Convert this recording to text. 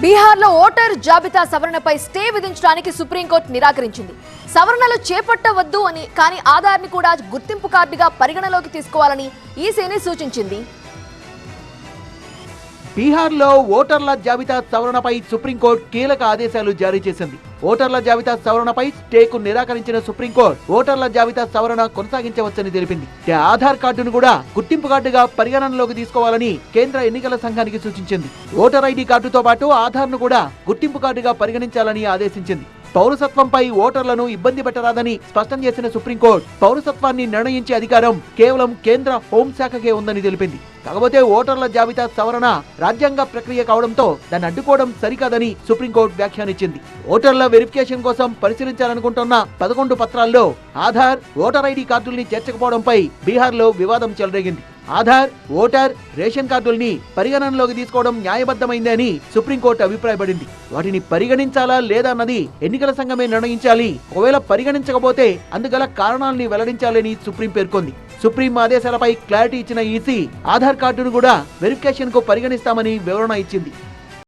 బీహార్లో ఓటర్ జాబితా సవరణపై stay విధించడానికి supreme court నిరాకరించింది. సవరణలు చేపట్టవద్దు అని కానీ ఆధార్ని కూడా గుర్తింపు కార్డుగా పరిగణలోకి తీసుకోవాలని ఈసీని సూచించింది. బీహార్లో ఓటర్ల జాబితా సవరణపై సుప్రీంకోర్టు కీలక ఆదేశాలు జారీ చేసింది. ఓటర్ల జాబితా సవరణపై స్టేకు నిరాకరించిన సుప్రీంకోర్టు ఓటర్ల జాబితా సవరణ కొనసాగించవచ్చని తెలిపింది. ఆధార్ కార్డును కూడా గుర్తింపు కార్డుగా పరిగణనలోకి తీసుకోవాలని కేంద్ర ఎన్నికల సంఘానికి సూచించింది. ఓటర్ ఐడి కార్డుతో పాటు ఆధార్ను కూడా గుర్తింపు కార్డుగా పరిగణించాలని ఆదేశించింది. పౌరసత్వంపై ఓటర్లను ఇబ్బంది పెట్టరాదని స్పష్టం చేసిన సుప్రీంకోర్టు పౌరసత్వాన్ని నిర్ణయించే అధికారం కేవలం కేంద్ర హోంశాఖకే ఉందని తెలిపింది. కాకపోతే ఓటర్ల జాబితా సవరణ రాజ్యాంగ ప్రక్రియ కావడంతో దాన్ని అడ్డుకోవడం సరికాదని సుప్రీంకోర్టు వ్యాఖ్యానించింది. ఓటర్ల వెరిఫికేషన్ కోసం పరిశీలించాలనుకుంటున్న పదకొండు పత్రాల్లో ఆధార్ ఓటర్ ఐడి కార్డుల్ని చేర్చకపోవడంపై బీహార్లో వివాదం చెలరేగింది. ఆధార్ ఓటర్ రేషన్ కార్డుల్ని పరిగణనలోకి తీసుకోవడం న్యాయబద్ధమైంది అని సుప్రీంకోర్టు అభిప్రాయపడింది. వాటిని పరిగణించాలా లేదా అన్నది ఎన్నికల సంఘమే నిర్ణయించాలి. ఒకవేళ పరిగణించకపోతే అందుగల కారణాలని వెల్లడించాలని సుప్రీం పేర్కొంది. సుప్రీం ఆదేశాలపై క్లారిటీ ఇచ్చిన ఈసీ ఆధార్ కార్డును కూడా వెరిఫికేషన్కు పరిగణిస్తామని వివరణ ఇచ్చింది.